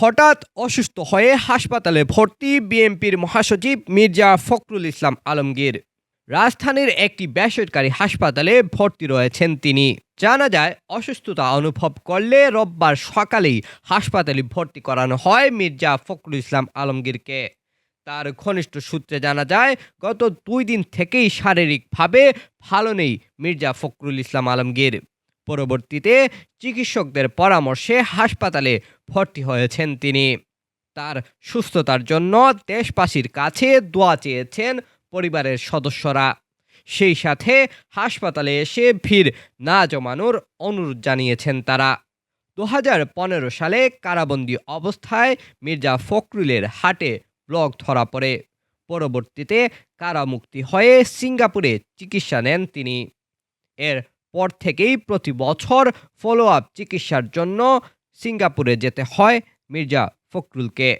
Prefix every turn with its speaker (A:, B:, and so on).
A: হঠাৎ অসুস্থ হয়ে হাসপাতালে ভর্তি বিএনপির মহাসচিব মির্জা ফখরুল ইসলাম আলমগীর। রাজধানীর একটি বেসরকারি হাসপাতালে ভর্তি রয়েছেন তিনি। জানা যায়, অসুস্থতা অনুভব করলে রোববার সকালেই হাসপাতালে ভর্তি করানো হয় মির্জা ফখরুল ইসলাম আলমগীরকে। তার ঘনিষ্ঠ সূত্রে জানা যায়, গত দুই দিন থেকেই শারীরিকভাবে ভালো নেই মির্জা ফখরুল ইসলাম আলমগীর। পরবর্তীতে চিকিৎসকদের পরামর্শে হাসপাতালে ভর্তি হয়েছেন তিনি। তার সুস্থতার জন্য দেশবাসীর কাছে দোয়া চেয়েছেন পরিবারের সদস্যরা। সেই সাথে হাসপাতালে এসে ভিড় না জমানোর অনুরোধ জানিয়েছেন তারা। দু হাজার পনেরো সালে কারাবন্দী অবস্থায় মির্জা ফখরুলের হাটে ব্লক ধরা পড়ে। পরবর্তীতে কারামুক্তি হয়ে সিঙ্গাপুরে চিকিৎসা নেন তিনি। এর পর থেকেই প্রতি বছর ফলো আপ চিকিৎসার জন্য সিঙ্গাপুরে যেতে হয় মির্জা ফখরুলকে।